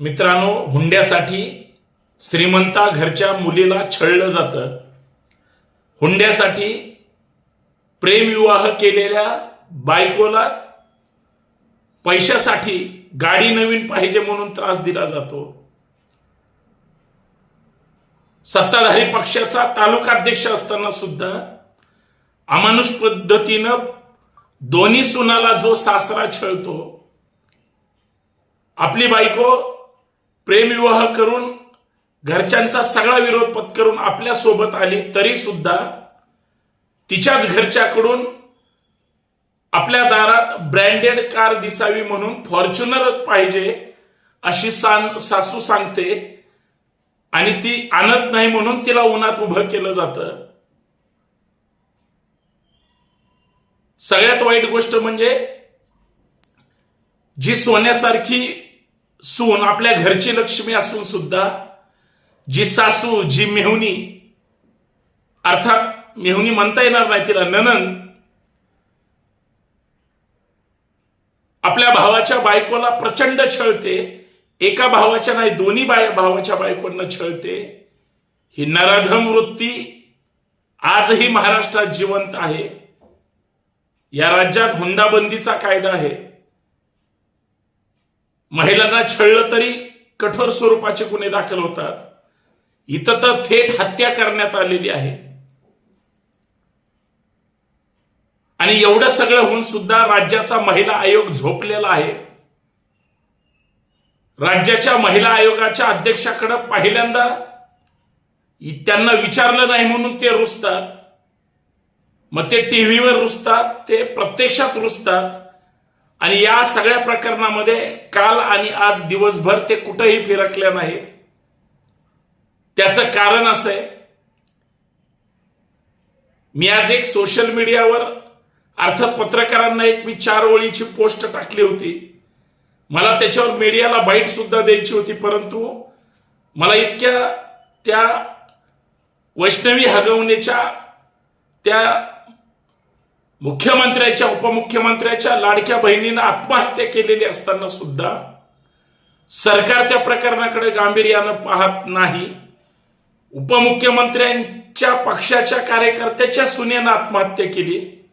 मित्रांनो हुंड्यासाठी श्रीमंता घरच्या मुलीला छळलं जातं. हुंड्यासाठी प्रेमविवाह केलेल्या बायकोला पैशासाठी गाडी नवीन पाहिजे म्हणून त्रास दिला जातो. सत्ताधारी पक्षाचा तालुकाध्यक्ष असताना सुद्धा अमानुष पद्धतीनं दोन्ही सुनाला जो सासरा छळतो आपली बायको प्रेमविवाह करून घरच्यांचा सगळा विरोध पत्करून आपल्यासोबत आली तरी सुद्धा तिच्याच घरच्याकडून आपल्या दारात ब्रँडेड कार दिसावी म्हणून फॉर्च्युनरच पाहिजे अशी सासू सांगते. आणि ती आणत नाही म्हणून तिला उन्हात उभं केलं जातं. सगळ्यात वाईट गोष्ट म्हणजे जी सोन्यासारखी सून आपल्या घरची लक्ष्मी असून सुद्धा जी सासू जी मेहुनी अर्थात मेहुनी म्हणता येणार नाही तिला ननंद आपल्या भावाच्या बायकोला प्रचंड छळते. एका भावाच्या नाही दोन्ही बाय भावाच्या बायकोंना छळते. ही नराधम वृत्ती आजही महाराष्ट्रात जिवंत आहे. या राज्यात हुंडाबंदीचा कायदा आहे. महिलांना छळलं तरी कठोर स्वरूपाचे गुन्हे दाखल होतात. इथं तर थेट हत्या करण्यात आलेली आहे. आणि एवढं सगळं होऊन सुद्धा राज्याचा महिला आयोग झोपलेला आहे. राज्याच्या महिला आयोगाच्या अध्यक्षाकडे पहिल्यांदा त्यांना विचारलं नाही म्हणून ते रुसतात. मग ते टीव्हीवर रुसतात ते प्रत्यक्षात रुसतात. आणि या सगळ्या प्रकरणामध्ये काल आणि आज दिवसभर ते कुठंही फिरकल्या नाहीत त्याचं कारण असं आहे मी आज एक सोशल मीडियावर अर्थात पत्रकारांना एक मी चार ओळीची पोस्ट टाकली होती. मला त्याच्यावर मीडियाला बाईट सुद्धा द्यायची होती परंतु मला इतक्या त्या वैष्णवी हगवण्याच्या त्या मुख्यमंत्र्याच्या उपमुख्यमंत्र्याच्या लाडक्या बहिणीनं आत्महत्या केलेली असताना सुद्धा सरकार त्या प्रकरणाकडे गांभीर्यानं पाहत नाही. उपमुख्यमंत्र्यांच्या पक्षाच्या कार्यकर्त्याच्या सुनेनं आत्महत्या केली.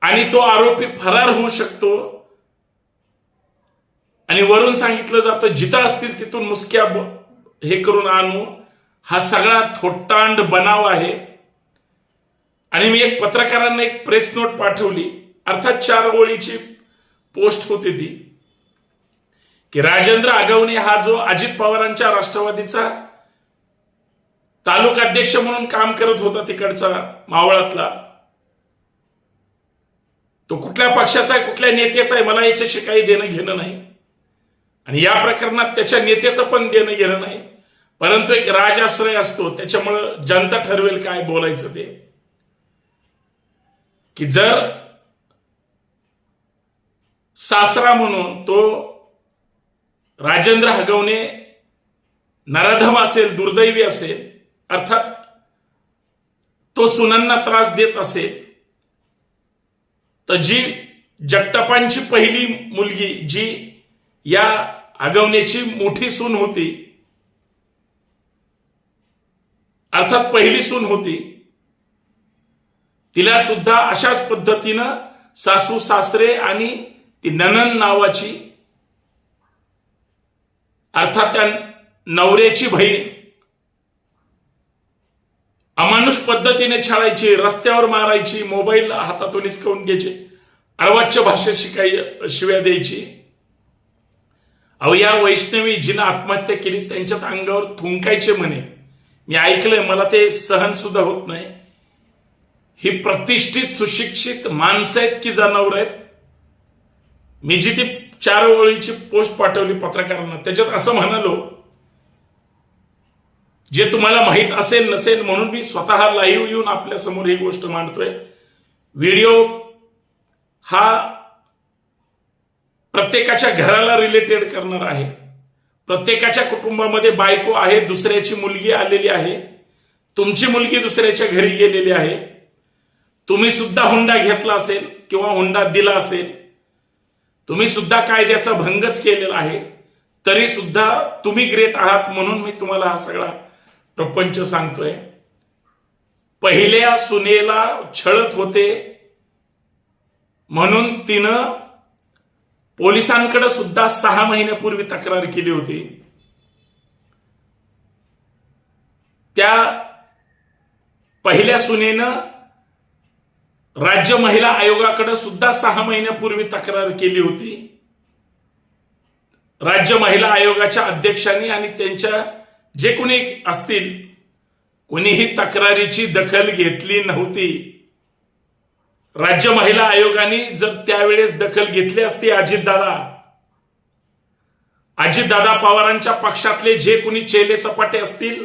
आणि तो आरोपी फरार होऊ शकतो. आणि वरून सांगितलं जातं जिथं असतील तिथून मुसक्या हे करून आणू. हा सगळा थोट्टांड बनाव आहे. आणि मी एक पत्रकारांना एक प्रेस नोट पाठवली. अर्थात चार ओळीची पोस्ट होती ती. की राजेंद्र आगवणे हा जो अजित पवारांच्या राष्ट्रवादीचा तालुका अध्यक्ष म्हणून काम करत होता तिकडचा मावळातला तो कुठल्या पक्षाचा आहे कुठल्या नेत्याचा आहे मला याच्याशी काही देणं घेणं नाही. आणि या प्रकरणात त्याच्या नेत्याचं पण देणं घेणं नाही. परंतु एक राजाश्रय असतो त्याच्यामुळं जनता ठरवेल काय बोलायचं ते. की जर सासरा म्हणून तो राजेंद्र हगवणे नराधम असेल दुर्दैवी असेल अर्थात तो सुनांना त्रास देत असेल तर जी जगतापांची पहिली मुलगी जी या आगवण्याची मोठी सून होती अर्थात पहिली सून होती तिला सुद्धा अशाच पद्धतीनं सासू सासरे आणि ती ननन नावाची अर्थात त्या नवऱ्याची बहीण अमानुष पद्धतीने छळायची रस्त्यावर मारायची मोबाईल हातातून हिसकवून घ्यायची अर्वाच्य भाषेत शिकाय शिव्या द्यायची. अहो या वैष्णवी जिनं आत्महत्या केली त्यांच्यात अंगावर थुंकायचे म्हणे. मी ऐकलंय मला ते सहन सुद्धा होत नाही. ही प्रतिष्ठित सुशिक्षित माणसं आहेत की जनावर आहेत? मी जी ती चार ओळीची पोस्ट पाठवली पत्रकारांना त्याच्यात असं म्हणालो जे तुम्हाला माहीत असेल नसेल म्हणून मी स्वतः लाईव्ह येऊन आपल्यासमोर ही गोष्ट मांडतोय. व्हिडिओ हा प्रत्येकाच्या घराला रिलेटेड करणार आहे. प्रत्येकाच्या कुटुंबामध्ये बायको आहे दुसऱ्याची मुलगी आलेली आहे. तुमची मुलगी दुसऱ्याच्या घरी गेलेली आहे. तुम्ही सुद्धा हुंडा घेतला असेल किंवा हुंडा दिला असेल तुम्ही सुद्धा कायद्याचा भंगच केलेला आहे तरी सुद्धा तुम्ही ग्रेट आहात म्हणून मी तुम्हाला हा सगळा प्रपंच सांगतोय. पहिल्या सुनेला छळत होते म्हणून तिनं पोलिसांकडे सुद्धा सहा महिन्यापूर्वी तक्रार केली होती. त्या पहिल्या सुनेनं राज्य महिला आयोगाकडे सुद्धा सहा महिन्यापूर्वी तक्रार केली होती. राज्य महिला आयोगाच्या अध्यक्षांनी आणि त्यांच्या जे कोणी असतील कोणीही तक्रारीची दखल घेतली नव्हती. राज्य महिला आयोगाने जर त्यावेळेस दखल घेतली असती अजितदादा अजितदादा पवारांच्या पक्षातले जे कोणी चेले चपाटे असतील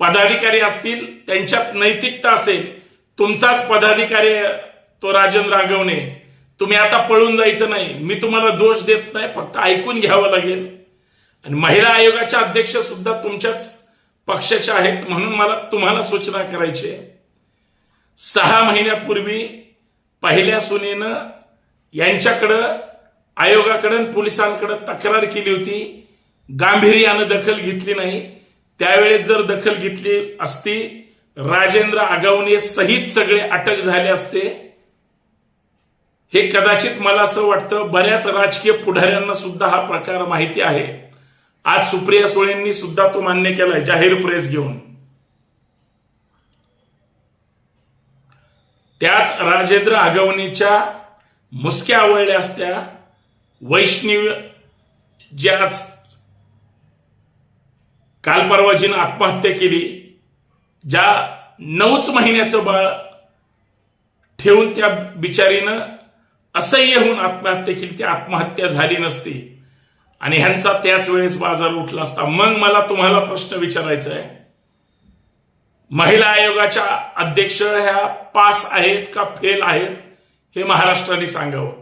पदाधिकारी असतील त्यांच्यात नैतिकता असेल तुमचाच पदाधिकारी तो राजन राघवने. तुम्ही आता पळून जायचं नाही. मी तुम्हाला दोष देत नाही फक्त ऐकून घ्यावं लागेल. आणि महिला आयोगाच्या अध्यक्ष सुद्धा तुमच्याच पक्षाच्या आहेत म्हणून मला तुम्हाला सूचना करायची आहे. सहा महिन्यापूर्वी पहिल्या सुनेनं यांच्याकडं आयोगाकडं पोलिसांकडं तक्रार केली होती. गांभीर्यानं दखल घेतली नाही. त्यावेळेस जर दखल घेतली असती राजेंद्र आगावणे सहित सगळे अटक झाले असते. हे कदाचित मला असं वाटतं बऱ्याच राजकीय पुढाऱ्यांना सुद्धा हा प्रकार माहिती आहे. आज सुप्रिया सुळेंनी सुद्धा तो मान्य केलाय जाहीर प्रेस घेऊन. त्याच राजेंद्र आगवणीच्या मुसक्या आवळल्या असत्या. वैष्णव ज्याच काल परवाजीनं आत्महत्या केली ज्या नऊच महिन्याचं बाळ ठेवून त्या बिचारीनं असह्य होऊन आत्महत्या केली ती आत्महत्या झाली नसती. आणि ह्यांचा त्याच वेळेस बाजार उठला असता. मग मला तुम्हाला प्रश्न विचारायचा आहे महिला आयोगाच्या अध्यक्ष ह्या पास आहेत का फेल आहेत हे महाराष्ट्राने सांगावं.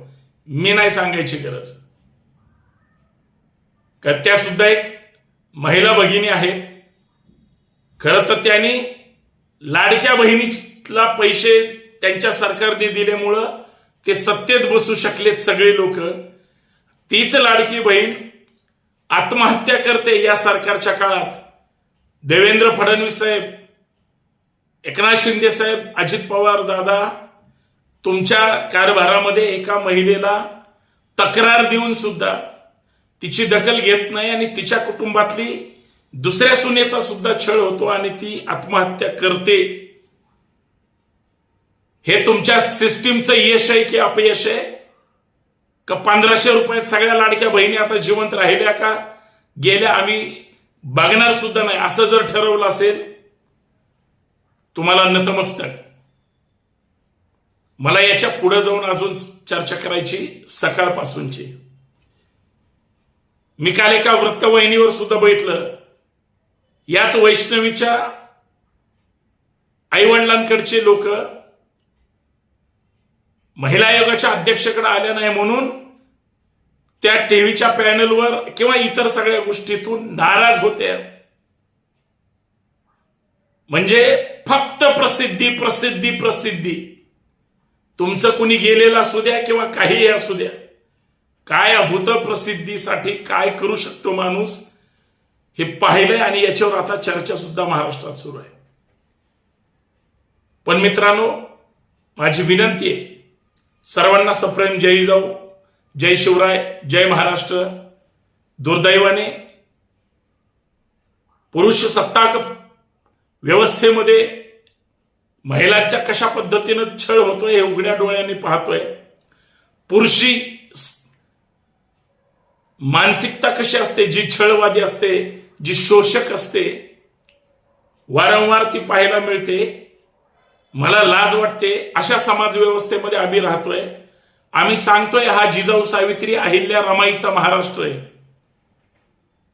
मी नाही सांगायची गरज. कारण त्या सुद्धा एक महिला भगिनी आहेत. खरं तर त्यांनी लाडक्या बहिणीला पैसे त्यांच्या सरकारने दिल्यामुळं ते सत्तेत बसू शकलेत सगळे लोक. तीच लाडकी बहीण आत्महत्या करते या सरकारच्या काळात. देवेंद्र फडणवीस साहेब एकनाथ शिंदे साहेब अजित पवार दादा तुमच्या कारभारामध्ये एका महिलेला तक्रार देऊन सुद्धा तिची दखल घेत नाही आणि तिच्या कुटुंबातली दुसऱ्या सुनेचा सुद्धा छळ होतो आणि ती आत्महत्या करते. हे तुमच्या सिस्टीमचं यश आहे की अपयश आहे? का पंधराशे रुपयात सगळ्या लाडक्या बहिणी आता जिवंत राहिल्या का? गेल्या आम्ही बघणार सुद्धा नाही. असं जर ठरवलं असेल तुम्हाला नतमस्तक. मला याच्यापुढे जाऊन अजून चर्चा करायची सकाळपासूनची. मी काल एका वृत्तवाहिनीवर सुद्धा बैठलं याच वैष्णवीच्या आईवडिलांकडचे लोक महिला आयोगाच्या अध्यक्षकडे आल्या नाही म्हणून त्या टीव्हीच्या पॅनलवर किंवा इतर सगळ्या गोष्टीतून नाराज होत्या म्हणजे फक्त प्रसिद्धी प्रसिद्धी प्रसिद्धी. तुमचं कुणी गेलेलं असू द्या किंवा काहीही असू द्या. काय होतं प्रसिद्धीसाठी? काय करू शकतो माणूस? हे पाहिलंय आणि याच्यावर आता चर्चा सुद्धा महाराष्ट्रात सुरू आहे. पण मित्रांनो माझी विनंती आहे सर्वांना सप्रेम जय जाऊ जय शिवराय जय महाराष्ट्र. दुर्दैवाने पुरुष सत्ताक व्यवस्थेमध्ये महिलांच्या कशा पद्धतीनं छळ होतोय हे उघड्या डोळ्यांनी पाहतोय. पुरुषी मानसिकता कशी असते जी छळवादी असते जी शोषक असते वारंवार ती पाहायला मिळते मला लाज वाटते अशा समाज व्यवस्थेमध्ये आम्ही राहतोय. आम्ही सांगतोय हा जिजाऊ सावित्री अहिल्या रमाईचा महाराष्ट्र आहे.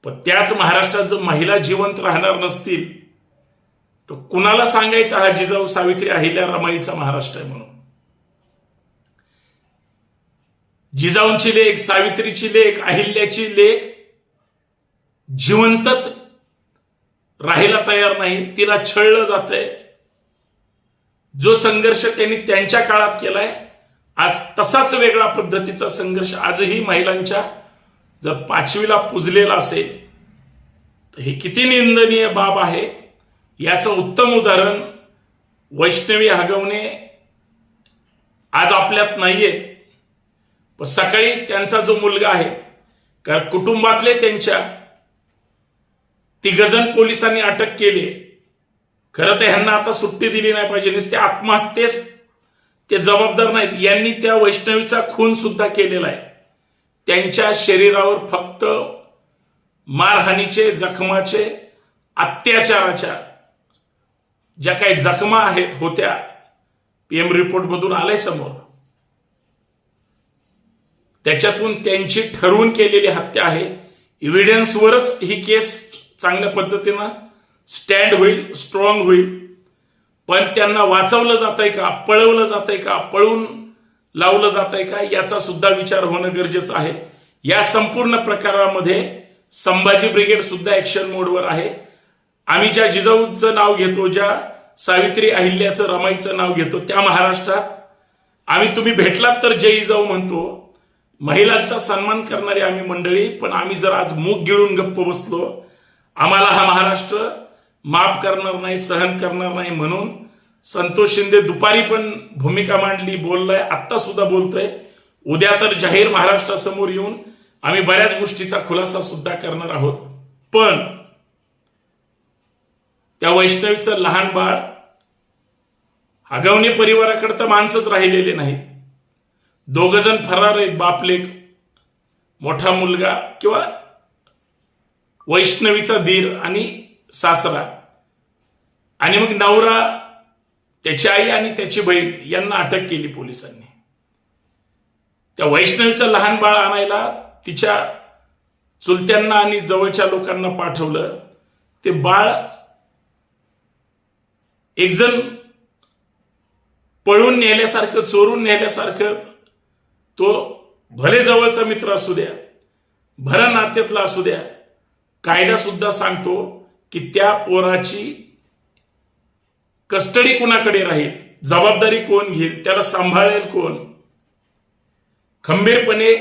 पण त्याच महाराष्ट्रात जर महिला जिवंत राहणार नसतील तर कुणाला सांगायचं हा जिजाऊ सावित्री अहिल्या रमाईचा महाराष्ट्र आहे म्हणून? जिजाऊंची लेख सावित्रीची लेख अहिल्याची लेख जिवंतच राहायला तयार नाही तिला छळलं जात आहे जो संघर्ष त्यांनी त्यांच्या काळात केलाय आज तसाच वेगळा पद्धतीचा संघर्ष आजही महिलांच्या जर पाचवीला पुजलेला असेल तर हे किती निंदनीय बाब आहे. याचं उत्तम उदाहरण वैष्णवी हगवणे आज आपल्यात नाहीये पण सकाळी त्यांचा जो मुलगा आहे कारण कुटुंबातले त्यांच्या तिघजण पोलिसांनी अटक केली. खरं तर ह्यांना आता सुट्टी दिली नाही पाहिजे. नुसते आत्महत्येस ते जबाबदार नाहीत. यांनी त्या वैष्णवीचा खून सुद्धा केलेला आहे. त्यांच्या शरीरावर फक्त मारहाणीचे जखमाचे अत्याचाराच्या ज्या काही जखमा आहेत होत्या पीएम रिपोर्ट मधून आलंय समोर. त्याच्यातून त्यांची ठरवून केलेली हत्या आहे. इव्हिडन्सवरच ही केस चांगल्या पद्धतीनं स्टँड होईल स्ट्रॉंग होईल. पण त्यांना वाचवलं जात आहे का पळवलं जात आहे का पळून लावलं जात आहे का याचा सुद्धा विचार होणं गरजेचं आहे. या संपूर्ण प्रकारामध्ये संभाजी ब्रिगेड सुद्धा ऍक्शन मोडवर आहे. आम्ही ज्या जिजाऊचं नाव घेतो ज्या सावित्री अहिल्याचं रमाईचं नाव घेतो त्या महाराष्ट्रात आम्ही तुम्ही भेटलात तर जय जिजाऊ म्हणतो. महिलांचा सन्मान करणारी आम्ही मंडळी पण आम्ही जर आज मूग गिळून गप्प बसलो आम्हाला हा महाराष्ट्र माफ करणार नाही सहन करणार नाही म्हणून संतोष शिंदे दुपारी पण भूमिका मांडली बोललाय आत्ता सुद्धा बोलतोय. उद्या तर जाहीर महाराष्ट्रासमोर येऊन आम्ही बऱ्याच गोष्टीचा खुलासा सुद्धा करणार आहोत. पण त्या वैष्णवीचं लहान बाळ आगावणी परिवाराकडे तर माणसंच राहिलेले नाही दोघ जण फरार आहेत बापलेक मोठा मुलगा किंवा वैष्णवीचा धीर आणि सासरा. आणि मग नवरा त्याची आई आणि त्याची बहीण यांना अटक केली पोलिसांनी. त्या वैष्णवीचं लहान बाळ आणायला तिच्या चुलत्यांना आणि जवळच्या लोकांना पाठवलं. ते बाळ एकजण पळून नेल्यासारखं चोरून नेल्यासारखं तो भले जवळचा मित्र असू द्या भर नात्यातला असू द्या कायदा सुद्धा सांगतो की त्या पोराची कस्टडी कुणाकडे राहील? जबाबदारी कोण घेईल? त्याला सांभाळेल कोण? खंबीरपणे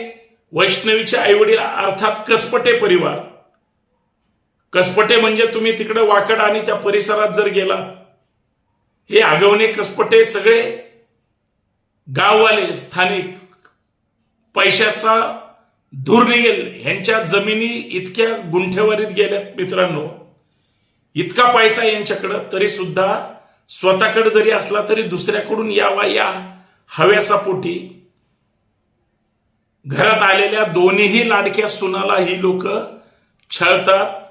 वैष्णवीचे आईवडील अर्थात कसपटे परिवार. कसपटे म्हणजे तुम्ही तिकडे वाकड आणि त्या परिसरात जर गेला हे आगवणे कसपटे सगळे गाववाले स्थानिक पैशाचा धूर निघेल ह्यांच्या जमिनी इतक्या गुंठेवारीत गेल्या मित्रांनो. इतका पैसा यांच्याकडं तरी सुद्धा स्वतःकडे जरी असला तरी दुसऱ्याकडून यावा या हव्यासापोटी घरात आलेल्या दोन्हीही लाडक्या सुनाला ही लोक छळतात.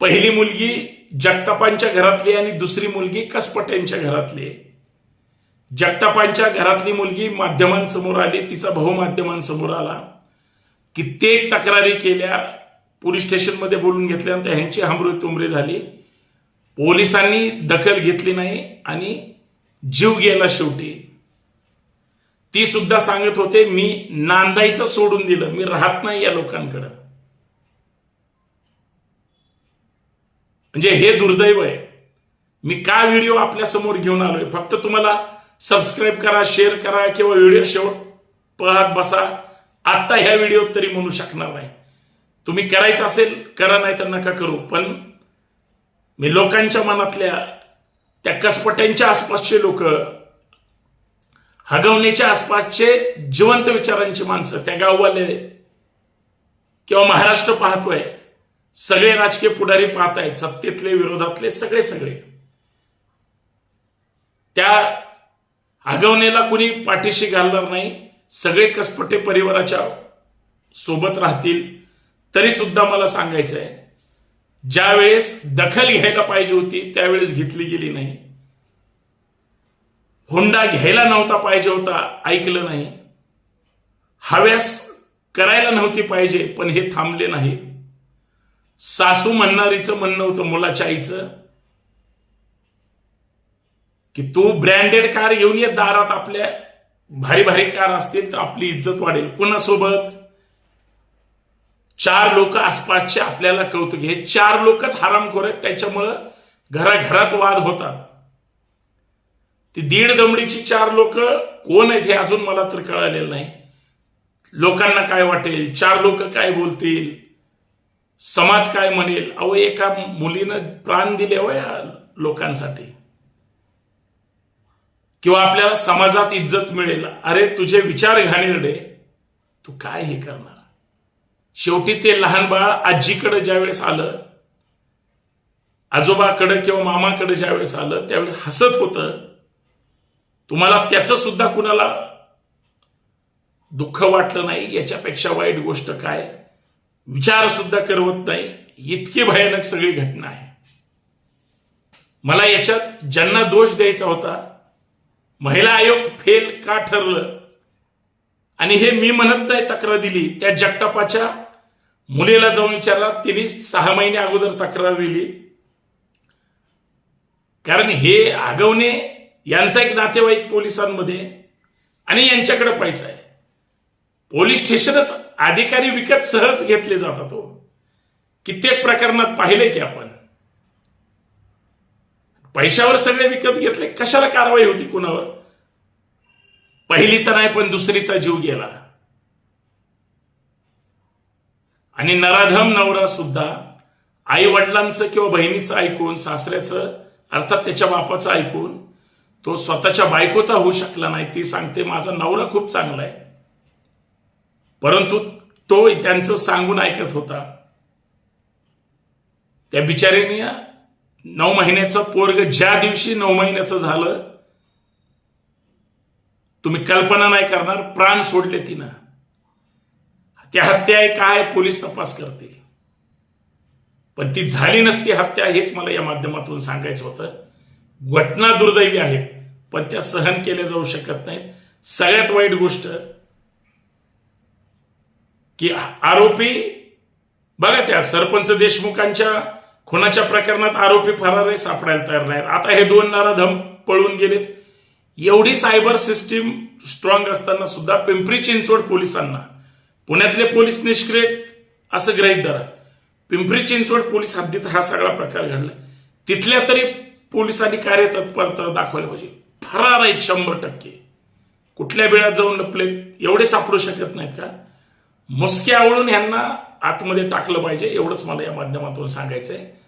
पहिली मुलगी जगतापांच्या घरातली आणि दुसरी मुलगी कसपट्यांच्या घरातली. जगतापांच्या घरातली मुलगी माध्यमांसमोर आली तिचा भाऊ माध्यमांसमोर आला. कित्येक तक्रारी केल्या पोलीस स्टेशनमध्ये बोलून घेतल्यानंतर ह्यांची हमरे तुमरे झाली. पोलिसांनी दखल घेतली नाही आणि जीव गेला शेवटी. ती सुद्धा सांगत होते मी नांदायचं सोडून दिलं. मी राहत नाही या लोकांकडं. म्हणजे हे दुर्दैव आहे. मी का व्हिडिओ आपल्यासमोर घेऊन आलोय? फक्त तुम्हाला सबस्क्राईब करा शेअर करा किंवा व्हिडिओ शेवट पाहत बसा. आत्ता ह्या व्हिडिओत तरी म्हणू शकणार नाही. तुम्ही करायचं असेल करा नाही तर नका करू. पण मी लोकांच्या मनातल्या त्या कसपट्यांच्या आसपासचे लोक हगवण्याच्या आसपासचे जिवंत विचारांची माणसं त्या गाववाले किंवा महाराष्ट्र पाहतोय सगळे राजकीय पुढारी पाहत आहेत सत्तेतले विरोधातले सगळे सगळे. त्या आगवनेला कुणी पाठीशी घालणार नाही. सगळे कसपटे परिवाराच्या सोबत राहतील तरी सुद्धा मला सांगायचं आहे ज्या वेळेस दखल घ्यायला पाहिजे होती त्यावेळेस घेतली गेली नाही. हुंडा घ्यायला नव्हता पाहिजे होता ऐकलं नाही. हव्यास करायला नव्हती पाहिजे पण हे थांबले नाही सासू म्हणणारीचं म्हणणं होतं मुलाच्या आईचं की तू ब्रँडेड कार घेऊन ये दारात आपल्या भारी भारी कार असतील तर आपली इज्जत वाढेल. कोणासोबत? चार लोक आसपासचे आपल्याला कौतुक. हे चार लोकच हरामखोर आहेत. त्याच्यामुळं घराघरात वाद होतात. ती दीड दमडीची चार लोक कोण आहेत हे अजून मला तर कळालेलं नाही. लोकांना काय वाटेल? चार लोक काय बोलतील? समाज काय म्हणेल? अहो एका मुलीनं प्राण दिले हो या लोकांसाठी. किंवा आपल्याला समाजात इज्जत मिळेल. अरे तुझे विचार घाणेरडे. तू काय हे करणार? शेवटी ते लहान बाळ आजीकडे ज्यावेळेस आलं आजोबाकडे किंवा मामाकडे ज्यावेळेस आलं त्यावेळेस हसत होतं. तुम्हाला त्याचं सुद्धा कुणाला दुःख वाटलं नाही? याच्यापेक्षा वाईट गोष्ट काय? विचार सुद्धा करवत नाही. इतकी भयानक सगळी घटना आहे. मला याच्यात ज्यांना दोष द्यायचा होता महिला आयोग फेल का ठरलं? आणि हे मी म्हणत नाही तक्रार दिली. त्या जगतापाच्या मुलीला जाऊन विचारला. तिने सहा महिने अगोदर तक्रार दिली. कारण हे आगवणे यांचा एक नातेवाईक पोलिसांमध्ये आणि यांच्याकडे पैसा आहे. पोलीस स्टेशनच अधिकारी विकत सहज घेतले जातात हो. कित्येक प्रकरणात पाहिले की आपण. पैशावर सगळे विकत घेतले कशाला कारवाई होती कुणावर? पहिलीचा नाही पण दुसरीचा जीव गेला. आणि नराधम नवरा सुद्धा आई वडिलांचं किंवा बहिणीचं ऐकून सासऱ्याचं अर्थात त्याच्या बापाचं ऐकून तो स्वतःच्या बायकोचा होऊ शकला नाही. ती सांगते माझा नवरा खूप चांगला आहे. परंतु तो त्यांचं सांगून ऐकत होता. त्या बिचारीने नऊ महिन्याचं पोरग ज्या दिवशी नऊ महिन्याचं झालं तुम्ही कल्पना नाही करणार प्राण सोडले तिनं. त्या हत्या आहे काय पोलीस तपास करतील. पण ती झाली नसती हत्या हेच मला या माध्यमातून सांगायचं होतं. घटना दुर्दैवी आहेत पण त्या सहन केल्या जाऊ शकत नाहीत. सगळ्यात वाईट गोष्ट की आरोपी बघा त्या सरपंच देशमुखांच्या खुनाच्या प्रकरणात आरोपी फरार आहे सापडायला तयार नाहीत. आता हे दोन नाराधम पळून गेलेत. एवढी सायबर सिस्टीम स्ट्रॉंग असताना सुद्धा पिंपरी चिंचवड पोलिसांना पुण्यातले पोलीस निष्क्रिय असं ग्रहित धरा. पिंपरी चिंचवड पोलीस हद्दीत हा सगळा प्रकार घडला तिथल्या तरी पोलिसांनी कार्यतत्परता दाखवायला पाहिजे. फरार आहेत शंभर टक्के. कुठल्या वेळात जाऊन लपले एवढे सापडू शकत नाहीत का? मुसके आवळून यांना आतमध्ये टाकलं पाहिजे एवढंच मला या माध्यमातून सांगायचंय.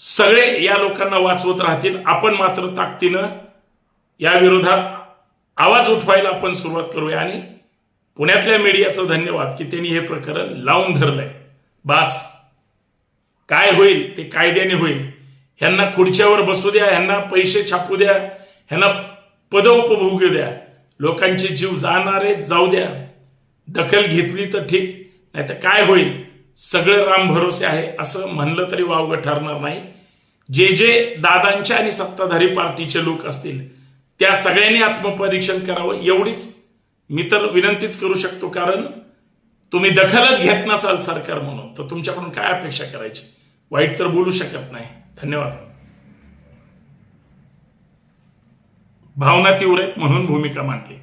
सगळे या लोकांना वाचवत राहतील. आपण मात्र ताकदीनं या विरोधात आवाज उठवायला आपण सुरुवात करूया आणि पुण्यातल्या मीडियाचं धन्यवाद की त्यांनी हे प्रकरण लावून धरलंय. बास काय होईल ते कायद्याने होईल. ह्यांना खुर्च्यावर बसू द्या ह्यांना पैसे छापू द्या ह्यांना पद उपभोगू द्या. लोकांचे जीव जाणारे जाऊ द्या. दखल घेतली तर ठीक नाही तर काय होईल? सगळं राम भरोसे आहे असं म्हणलं तरी वावगं ठरणार नाही. जे जे दादांच्या आणि सत्ताधारी पार्टीचे लोक असतील त्या सगळ्यांनी आत्मपरीक्षण करावं एवढीच मी तर विनंतीच करू शकतो. कारण तुम्ही दखलच घेत नसाल सरकार म्हणून तर तुमच्याकडून काय अपेक्षा करायची? वाईट तर बोलू शकत नाही. धन्यवाद. भावना तीव्र आहेत म्हणून भूमिका मांडली.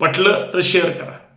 पटलं तर शेअर करा.